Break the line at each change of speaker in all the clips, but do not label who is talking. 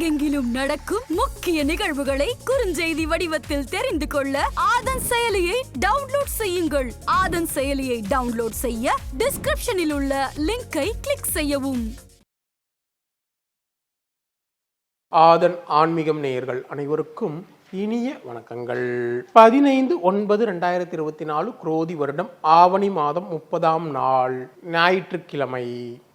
உலகெங்கிலும் நடக்கும் முக்கிய நிகழ்வுகளை குறுஞ்செய்தி வடிவத்தில் தெரிந்து கொள்ள ஆதன் செயலியை டவுன்லோட் செய்யுங்கள். ஆதன் செயலியை டவுன்லோட் செய்ய டிஸ்கிரிப்ஷனில் உள்ள லிங்கை கிளிக் செய்யவும்.
ஆதன் ஆன்மீகம் நேயர்கள் அனைவருக்கும் இனிய வணக்கங்கள். பதினைந்து ஒன்பது ரெண்டாயிரத்தி இருபத்தி நாலு குரோதி வருடம் ஆவணி மாதம் முப்பதாம் நாள். ஞாயிற்றுக்கிழமை.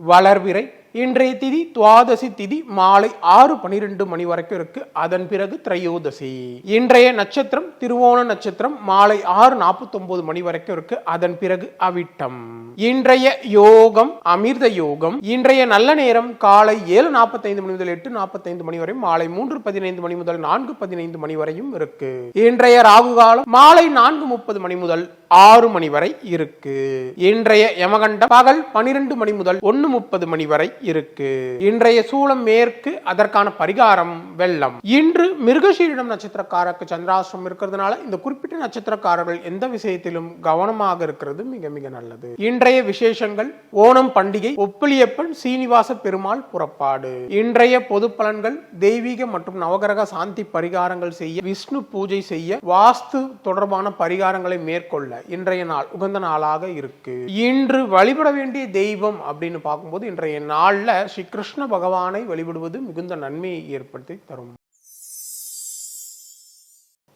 வளர்விரை இன்றைய திதி துவாதசி திதி மாலை ஆறு பனிரெண்டு மணி வரைக்கும் இருக்கு. அதன் பிறகு திரையோதசி. இன்றைய நட்சத்திரம் திருவோண நட்சத்திரம் மாலை ஆறு நாற்பத்தி ஒன்பது மணி வரைக்கும் இருக்கு. அதன் பிறகு அவிட்டம். இன்றைய யோகம் அமிர்த யோகம். இன்றைய நல்ல நேரம் காலை ஏழு நாற்பத்தைந்து மணி முதல் எட்டு நாற்பத்தைந்து மணி வரை மாலை மூன்று பதினைந்து மணி முதல் நான்கு பதினைந்து மணி வரையும் இருக்கு. இன்றைய ராகு காலம் மாலை நான்கு முப்பது மணி முதல் ஆறு மணி வரை இருக்கு. இன்றைய யமகண்டம் பகல் பனிரெண்டு மணி முதல் ஒன்னு முப்பது மணி வரை இருக்கு. இன்றைய சூளம் மேற்கு அதற்கான பரிகாரம் வெள்ளம். இன்று மிருகசீரிடம் நட்சத்திரக்காரருக்கு சந்திராசிரம் இருக்கிறதுனால இந்த குறிப்பிட்ட நட்சத்திரக்காரர்கள் எந்த விஷயத்திலும் கவனமாக இருக்கிறது மிக மிக நல்லது. இன்றைய விசேஷங்கள் ஓணம் பண்டிகை ஒப்பிலியப்பன் சீனிவாச பெருமாள் புறப்பாடு. இன்றைய பொது பலன்கள் தெய்வீக மற்றும் நவகிரக சாந்தி பரிகாரங்கள் செய்ய விஷ்ணு பூஜை செய்ய வாஸ்து தொடர்பான பரிகாரங்களை மேற்கொள்ள இன்றைய நாள் உகந்த நாளாக இருக்கு. இன்று வழிபட வேண்டிய தெய்வம் அப்படின்னு பார்க்கும்போது இன்றைய நாள் நாளில் ஸ்ரீ கிருஷ்ண பகவானை வழிபடுவது மிகுந்த நன்மையை ஏற்படுத்தி தரும்.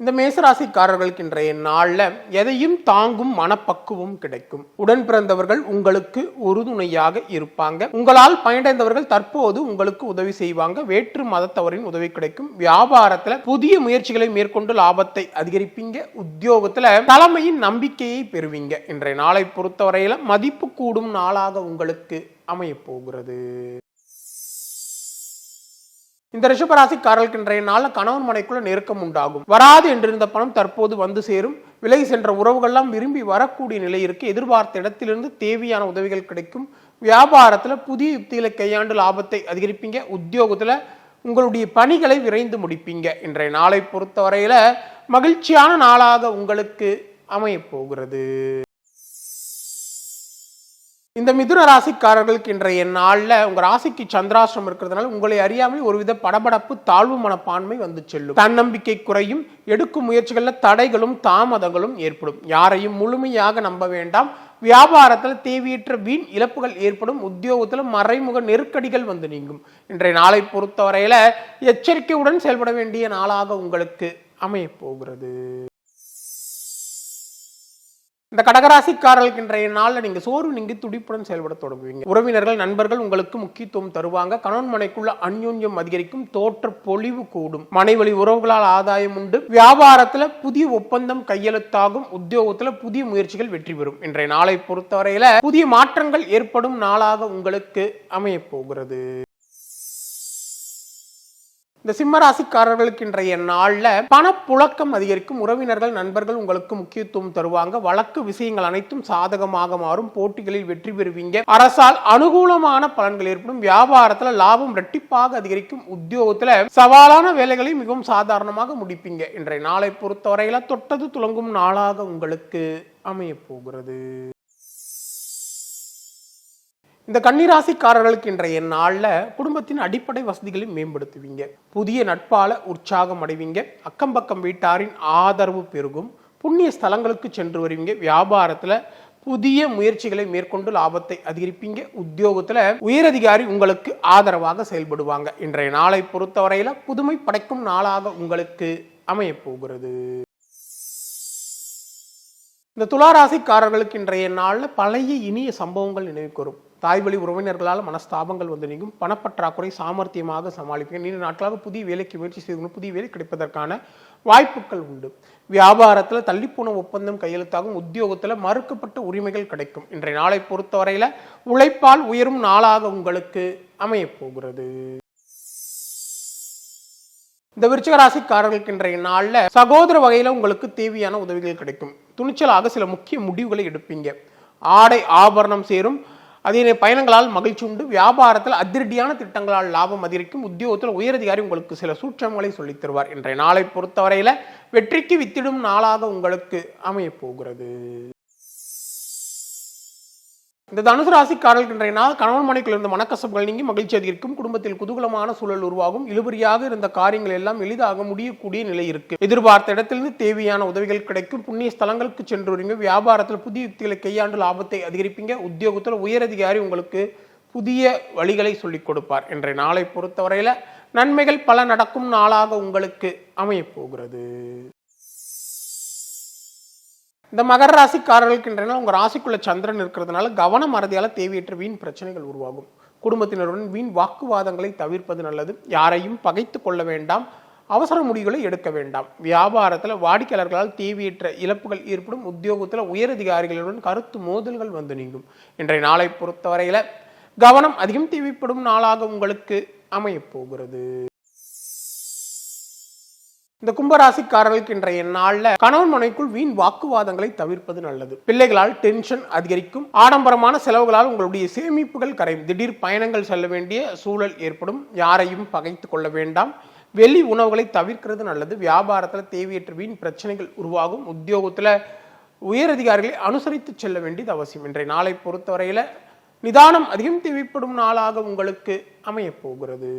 இந்த மேசராசிக்காரர்களுக்கு இன்றைய நாளில் எதையும் தாங்கும் மனப்பக்குவம் கிடைக்கும். உடன் பிறந்தவர்கள் உங்களுக்கு உறுதுணையாக இருப்பாங்க. உங்களால் பயனடைந்தவர்கள் தற்போது உங்களுக்கு உதவி செய்வாங்க. வேற்று மதத்தவரின் உதவி கிடைக்கும். வியாபாரத்தில் புதிய முயற்சிகளை மேற்கொண்டு லாபத்தை அதிகரிப்பீங்க. உத்தியோகத்தில் தலைமையின் நம்பிக்கையை பெறுவீங்க. இன்றைய நாளை பொறுத்தவரையில் மதிப்பு கூடும் நாளாக உங்களுக்கு அமையப்போகிறது. இந்த ரிஷபராசிக்காரர்களுக்கு இன்றைய நாளில் கணவன் மனைக்குள்ள நெருக்கம் உண்டாகும். வராது என்றிருந்த பணம் தற்போது வந்து சேரும். விலகி சென்ற உறவுகள்லாம் விரும்பி வரக்கூடிய நிலை இருக்கு. எதிர்பார்த்த இடத்திலிருந்து தேவையான உதவிகள் கிடைக்கும். வியாபாரத்தில் புதிய யுக்திகளை கையாண்டு லாபத்தை அதிகரிப்பீங்க. உத்தியோகத்தில் உங்களுடைய பணிகளை விரைந்து முடிப்பீங்க. இன்றைய நாளை பொறுத்தவரையில மகிழ்ச்சியான நாளாக உங்களுக்கு அமையப் போகிறது. இந்த மிதுன ராசிக்காரர்களுக்கு இன்றைய நாளில் உங்கள் ராசிக்கு சந்திராசிரம் இருக்கிறதுனால உங்களை அறியாமல் ஒருவித படபடப்பு தாழ்வு மனப்பான்மை வந்து செல்லும். தன்னம்பிக்கை குறையும் எடுக்கும் முயற்சிகளில் தடைகளும் தாமதங்களும் ஏற்படும். யாரையும் முழுமையாக நம்ப வேண்டாம். வியாபாரத்தில் தேவையற்ற வீண் இழப்புகள் ஏற்படும். உத்தியோகத்தில் மறைமுக நெருக்கடிகள் வந்து நீங்கும். இன்றைய நாளை பொறுத்தவரையில் எச்சரிக்கையுடன் செயல்பட வேண்டிய நாளாக உங்களுக்கு அமையப் போகிறது. இந்த கடகராசிக்காரர்களுக்கு இன்றைய நாளில் நீங்க சோர்வு நீங்கி துடிப்புடன் செயல்பட தொடங்குவீங்க. உறவினர்கள் நண்பர்கள் உங்களுக்கு முக்கியத்துவம் தருவாங்க. கணவன் மனைக்குள்ள அந்யோன்யம் அதிகரிக்கும். தோற்ற பொழிவு கூடும். மனைவழி உறவுகளால் ஆதாயம் உண்டு. வியாபாரத்துல புதிய ஒப்பந்தம் கையெழுத்தாகும். உத்தியோகத்துல புதிய முயற்சிகள் வெற்றி பெறும். இன்றைய நாளை பொறுத்தவரையில புதிய மாற்றங்கள் ஏற்படும் நாளாக உங்களுக்கு அமையப் போகிறது. இந்த சிம்மராசிக்காரர்களுக்கு இன்றைய நாளில் பணப்புழக்கம் அதிகரிக்கும். உறவினர்கள் நண்பர்கள் உங்களுக்கு முக்கியத்துவம் தருவாங்க. வழக்கு விஷயங்கள் அனைத்தும் சாதகமாக மாறும். போட்டிகளில் வெற்றி பெறுவீங்க. அரசால் அனுகூலமான பலன்கள் ஏற்படும். வியாபாரத்தில் லாபம் இரட்டிப்பாக அதிகரிக்கும். உத்தியோகத்தில் சவாலான வேலைகளை மிகவும் சாதாரணமாக முடிப்பீங்க. இன்றைய நாளை பொறுத்தவரையில தொட்டது துளங்கும் நாளாக உங்களுக்கு அமைய போகிறது. இந்த கன்னிராசிக்காரர்களுக்கு இன்றைய நாளில் குடும்பத்தின் அடிப்படை வசதிகளை மேம்படுத்துவீங்க. புதிய நட்பால உற்சாகம் அடைவீங்க. அக்கம் பக்கம் வீட்டாரின் ஆதரவு பெருகும். புண்ணிய ஸ்தலங்களுக்கு சென்று வருவீங்க. வியாபாரத்தில் புதிய முயற்சிகளை மேற்கொண்டு லாபத்தை அதிகரிப்பீங்க. உத்தியோகத்தில் உயரதிகாரி உங்களுக்கு ஆதரவாக செயல்படுவாங்க. இன்றைய நாளை பொறுத்தவரையில் புதுமை படைக்கும் நாளாக உங்களுக்கு அமையப்போகிறது இந்த துளாராசிக்காரர்களுக்கு இன்றைய நாளில் பழைய இனிய சம்பவங்கள் நினைவுக்கு வரும் தாய் வழி உறவினர்களால் மனஸ்தாபங்கள் வந்து நீங்கும். பணப்பற்றாக்குறை சாமர்த்தியமாக சமாளிப்பீங்க. நீண்ட நாட்களாக புதிய வேலைக்கு முயற்சி செய்து புதிய வேலை கிடைப்பதற்கான வாய்ப்புகள் உண்டு. வியாபாரத்தில் தள்ளிப்போன ஒப்பந்தம் கையெழுத்தாகும். உத்தியோகத்தில் மறுக்கப்பட்ட உரிமைகள் கிடைக்கும். இன்றைய நாளை பொறுத்தவரையில் உழைப்பால் உயரும் நாளாக உங்களுக்கு அமையப் போகிறது. இந்த விருச்சகராசிக்காரர்களுக்கு இன்றைய நாளில் சகோதர வகையில் உங்களுக்கு தேவையான உதவிகள் கிடைக்கும். துணிச்சலாக சில முக்கிய முடிவுகளை எடுப்பீங்க. ஆடை ஆபரணம் சேரும். அதே பயணங்களால் மகிழ்ச்சி உண்டு. வியாபாரத்தில் அதிரடியான திட்டங்களால் லாபம் அதிகரிக்கும். உத்தியோகத்தில் உயரதிகாரி உங்களுக்கு சில சூற்றங்களை சொல்லித் தருவார். இன்றைய நாளை பொறுத்தவரையில் வெற்றிக்கு வித்திடும் நாளாக உங்களுக்கு அமையப்போகிறது இந்த தனுசு ராசிக்காரர்கள் இன்றைய நாள் கணவன் மனைக்குள் இருந்த மனக்கசப்புகள் நீங்கி மகிழ்ச்சி அதிகரிக்கும். குடும்பத்தில் குதூகலமான சூழல் உருவாகும். இழுபறியாக இருந்த காரியங்கள் எல்லாம் எளிதாக முடியக்கூடிய நிலை இருக்கு. எதிர்பார்த்த இடத்திலிருந்து தேவையான உதவிகள் கிடைக்கும். புண்ணிய ஸ்தலங்களுக்கு சென்று வருவீங்க வியாபாரத்தில் புதிய யுக்திகளை கையாண்டு லாபத்தை அதிகரிப்பீங்க. உத்தியோகத்தில் உயரதிகாரி உங்களுக்கு புதிய வழிகளை சொல்லிக் கொடுப்பார். இன்றைய நாளை பொறுத்தவரையில நன்மைகள் பல நடக்கும் நாளாக உங்களுக்கு அமையப் போகிறது இந்த மகர ராசிக்காரர்களுக்கு இன்றைய நாள் ராசிக்குள்ள சந்திரன் இருக்கிறதுனால கவன மறதியால் தேவையற்ற வீண் பிரச்சனைகள் உருவாகும். குடும்பத்தினருடன் வீண் வாக்குவாதங்களை தவிர்ப்பது நல்லது. யாரையும் பகைத்து கொள்ள வேண்டாம். அவசர முடிவுகளை எடுக்க வேண்டாம். வியாபாரத்தில் வாடிக்கையாளர்களால் தேவையற்ற இழப்புகள் ஏற்படும். உத்தியோகத்தில் உயரதிகாரிகளுடன் கருத்து மோதல்கள் வந்து நீங்கும். இன்றைய நாளை பொறுத்தவரையில் கவனம் அதிகம் தேவைப்படும் நாளாக உங்களுக்கு அமையப் போகிறது. இந்த கும்பராசிக்காரர்களுக்கு இன்றைய நாள்ல கணவன் மனைக்குள் வீண் வாக்குவாதங்களை தவிர்ப்பது நல்லது. பிள்ளைகளால் டென்ஷன் அதிகரிக்கும். ஆடம்பரமான செலவுகளால் உங்களுடைய சேமிப்புகள் கரையும். திடீர் பயணங்கள் செல்ல வேண்டிய சூழல் ஏற்படும். யாரையும் பகைத்து கொள்ள வேண்டாம். வெளி உணவுகளை தவிர்க்கிறது நல்லது. வியாபாரத்தில் தேவையற்ற வீண் பிரச்சனைகள் உருவாகும். உத்தியோகத்தில் உயரதிகாரிகளை அனுசரித்து செல்ல வேண்டியது அவசியம். இன்றைய நாளை பொறுத்தவரையில் நிதானம் அதிகம் தேவைப்படும் நாளாக உங்களுக்கு அமையப் போகிறது.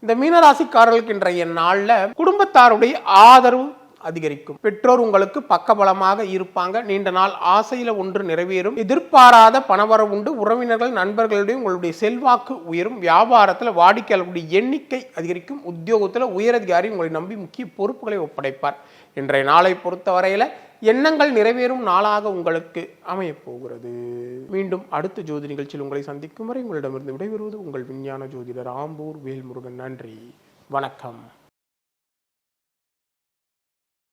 இந்த மீனராசிக்காரர்களுக்கு இன்றைய நாளில் குடும்பத்தாருடைய ஆதரவு அதிகரிக்கும். பெற்றோர் உங்களுக்கு பக்கபலமாக இருப்பாங்க. நீண்ட நாள் ஆசையில ஒன்று நிறைவேறும். எதிர்பாராத பணவரவு உண்டு. உறவினர்கள் நண்பர்களுடைய உங்களுடைய செல்வாக்கு உயரும். வியாபாரத்தில் வாடிக்கையாளர்களுடைய எண்ணிக்கை அதிகரிக்கும். உத்தியோகத்தில் உயரதிகாரி உங்களை நம்பி முக்கிய பொறுப்புகளை ஒப்படைப்பார். இன்றைய நாளை பொறுத்தவரையில் எண்ணங்கள் நிறைவேறும் நாளாக உங்களுக்கு அமையப்போகிறது. மீண்டும் அடுத்த ஜோதி நிகழ்ச்சியில் உங்களை சந்திக்கும் வரை உங்களிடமிருந்து விடைபெறுவது உங்கள் விஞ்ஞான ஜோதிடர் ஆம்பூர் வேல்முருகன். நன்றி. வணக்கம்.